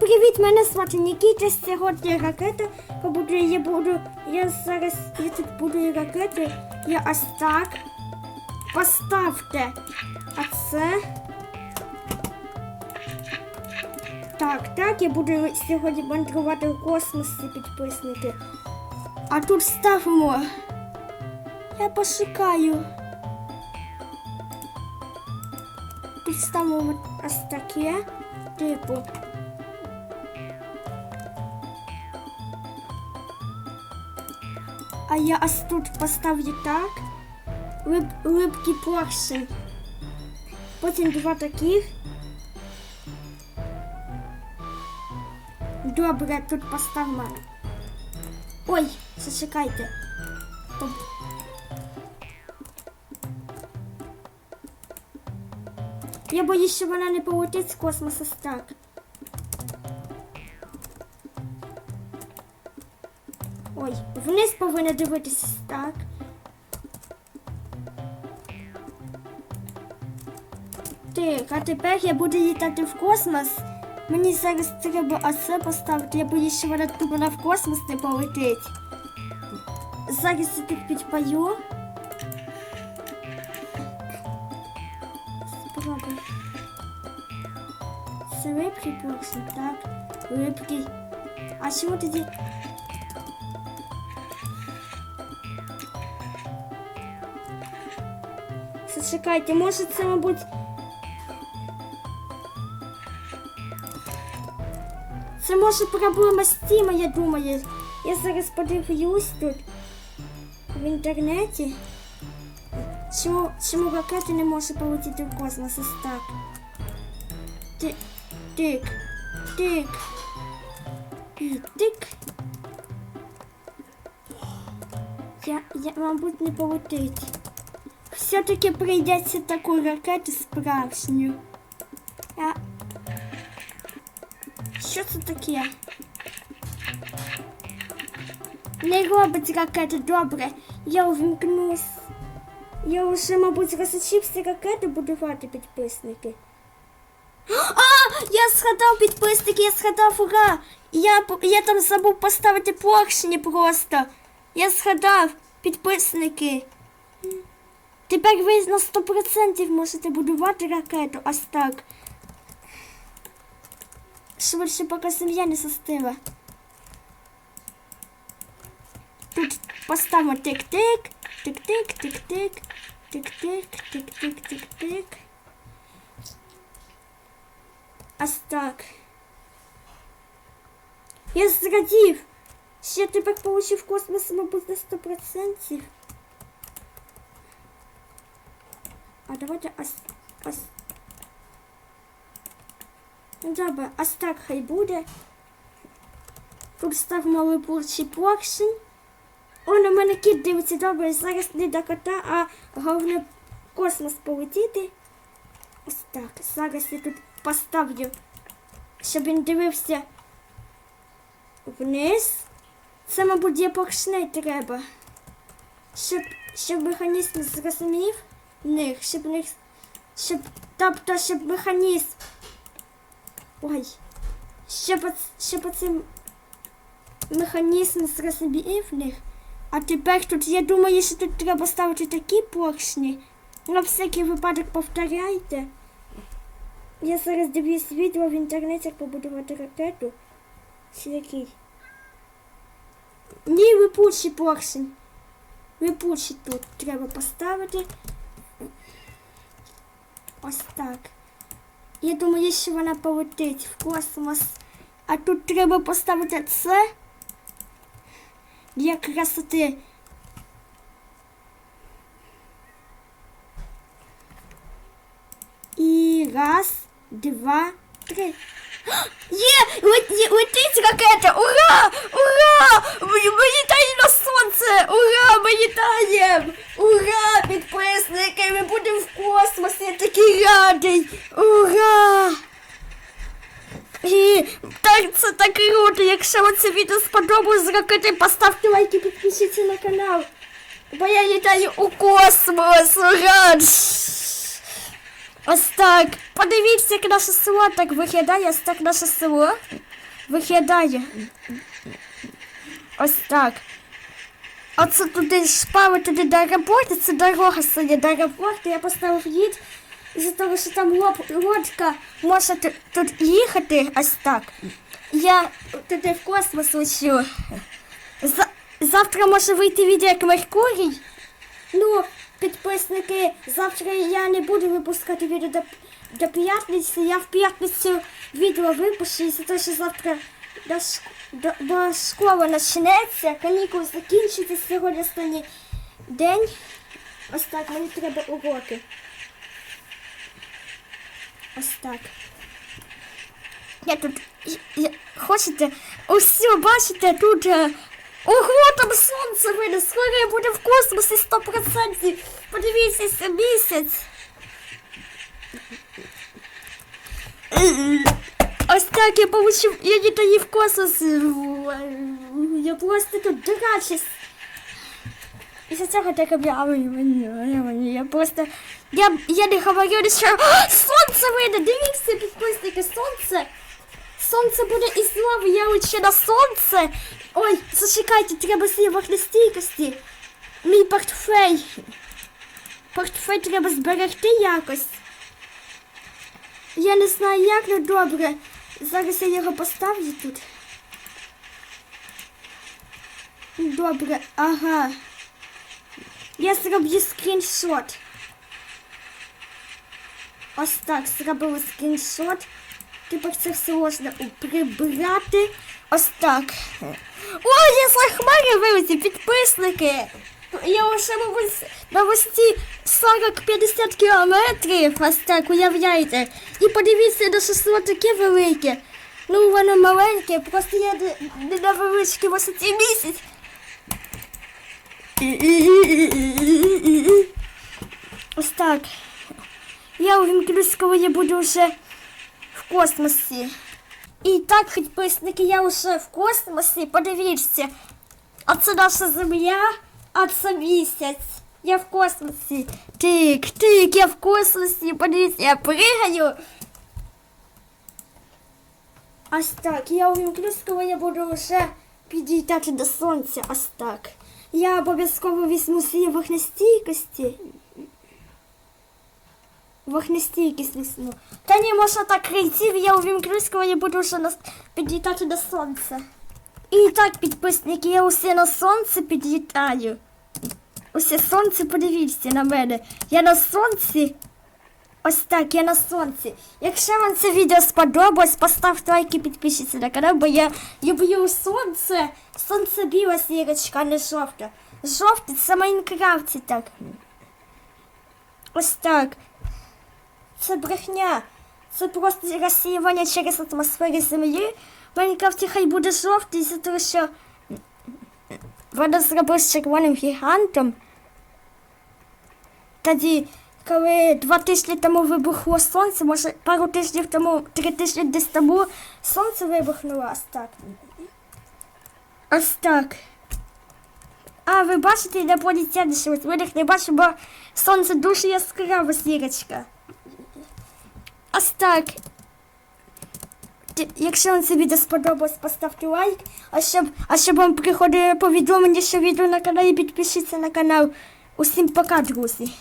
привіт! Мене звати Нікіта. Сьогодні ракета побудую. Я буду. Я зараз я тут будую ракети. Я ось так. Поставте. А це. Так, так, я буду сьогодні мандрувати в космосі підписники. А тут ставимо. Я пошукаю. Тут ставимо ось таке. Типу. А я ось тут поставлю так. Лип, липкий поршень. Потім два таких. Добре, тут поставимо. Ой, зачекайте. Я боюсь, що вона не полетить з космосу так. Ой, вниз повинна дивитися так. Так, а тепер я буду літати в космос. Мені зараз треба оце поставити. Я боюсь, що вона вона в космос не полетить. Зараз я тут підпаю. Спробуй. Це липкий поршень, так? Липкий. А чому тоді? Зачекайте, може це, мабуть. Це може проблема з тіма, я думаю. Я зараз подивлюсь тут в інтернеті. Чому, чому ракети не може полетіти в космос ось так? Тик, тик, тик. І тик. Я, я, мабуть, не полетить. Все-таки прийдеться таку ракету справжню. А... Що це таке? Не робить ракети, добре. Я увімкнусь. Я вже, мабуть, розучився ракети будувати підписники. А! Я згадав підписники, я згадав ура! Я, я там забув поставити поршні просто. Я згадав підписники. Тепер ви на 100% можете будувати ракету ось так. Швидше, поки сім'я не застила. Тут поставимо тик-тик, тик-тик, тик-тик, тик-тик, тик-тик, тик-тик. Ось так. Я зрадів. Ще тепер получив космос, мабуть, на 100%. А давайте ось, ось. Ну, Добре, ось так хай буде. Тут ставимо липучий поршень. О, на мене кіт дивиться, добре, зараз не до кота, а головне космос полетіти. Ось так. Зараз я тут поставлю, щоб він дивився вниз. Це, мабуть, є поршней треба. Щоб, щоб механізм зрозумів них, щоб них. Щоб, тобто, щоб механізм. Ой. Щоб, щоб оцим механізм зрозумів них. А тепер тут, я думаю, що тут треба ставити такі поршні. На всякий випадок повторяйте. Я зараз дивлюсь відео в інтернеті, як побудувати ракету. Чи який? Ні, випучий поршень. Випучий тут треба поставити. Ось так. Я думаю, що вона полетить в космос. А тут треба поставити це для красоти. І раз, два, три. Є! Леті, летить ракета! Ура! Ура! Ми, ми літаємо на сонце! Ура! Ми літаємо! Ура! Підписники! Ми будемо в космосі! Я такий радий! Ура! І так, це так круто! Якщо вам це відео сподобалось з ракети, поставте лайк і підпишіться на канал. Бо я літаю у космос! Ура! Ось так! Подивіться, як наше село так виглядає, ось так наше село виглядає. Ось так. Оце туди шпави, туди до аеропорту, це дорога сьогодні до аеропорту. Я поставив їдь. Із-за того, що там лодка може тут, їхати ось так. Я туди в космос лечу. За, завтра може вийти відео як Меркурій. Ну, підписники, завтра я не буду випускати відео до, до п'ятниці. Я в п'ятницю відео випущу, із-за того, що завтра до, шк- до, бо школа почнеться, канікули закінчаться сьогодні останній день. Ось так, мені треба уроки. Ось так. Я тут. Я, хочете? Усі бачите, тут. е, Ого, там сонце вийде, скоро я буду в космосі 100%. Подивіться місяць. Ось так я получив, я літаю в космос. Я просто тут дурачусь. Із-за цього так об'явлюю. Я просто. Я, я не говорю, що «А, сонце вийде! Дивіться, підписники, сонце! Сонце буде із лави, я лечу на сонце! Ой, зачекайте, треба свої вогнестійкості. Мій портфель. Портфель треба зберегти якось. Я не знаю як, ну добре. Зараз я його поставлю тут. Добре, ага. Я зроблю скріншот. Ось так, зробили скріншот. Тепер це все можна прибрати. Ось так. Ой, я за хмари вивезі, підписники. Я на вис- на висоті 40-50 кілометрів. Ось так, уявляєте. І подивіться, на село таке велике. Ну, воно маленьке, просто я не на величкій висоті місяць. Ось так. Я увімкнусь, коли я буду вже в космосі. І так, підписники, я вже в космосі. Подивіться. А це наша земля, а місяць. Я в космосі. Тик, тик, я в космосі. Подивіться, я пригаю. Ось так. Я увімкнусь, коли я буду вже підлітати до сонця. Ось так. Я обов'язково візьму свої вогнестійкості. Вогнестійкість візьму. Та ні, можна так крейців, я увімкнусь, коли я буду вже на... підлітати до сонця. І так, підписники, я усе на сонце підлітаю. Усе сонце, подивіться на мене. Я на сонці. Ось так, я на сонці. Якщо вам це відео сподобалось, поставте лайк і підпишіться на канал, бо я люблю сонце. Сонце біла сірочка, не жовта. Жовте це Майнкрафті так. Ось так. Це брехня. Це просто розсіювання через атмосферу землі. В Майнкрафті хай буде жовтий, за того, що воно зробив з червоним гігантом. Тоді, коли два тижні тому вибухло сонце, може пару тижнів тому, три тижні десь тому, сонце вибухнуло ось так. Ось так. А, ви бачите, інопланетяни, що от ми їх не бачимо, бо сонце дуже яскрава сірочка. Ось так. Якщо вам це відео сподобалось, поставте лайк. А щоб, а щоб вам приходили повідомлення, що відео на каналі, підпишіться на канал. Усім пока, друзі.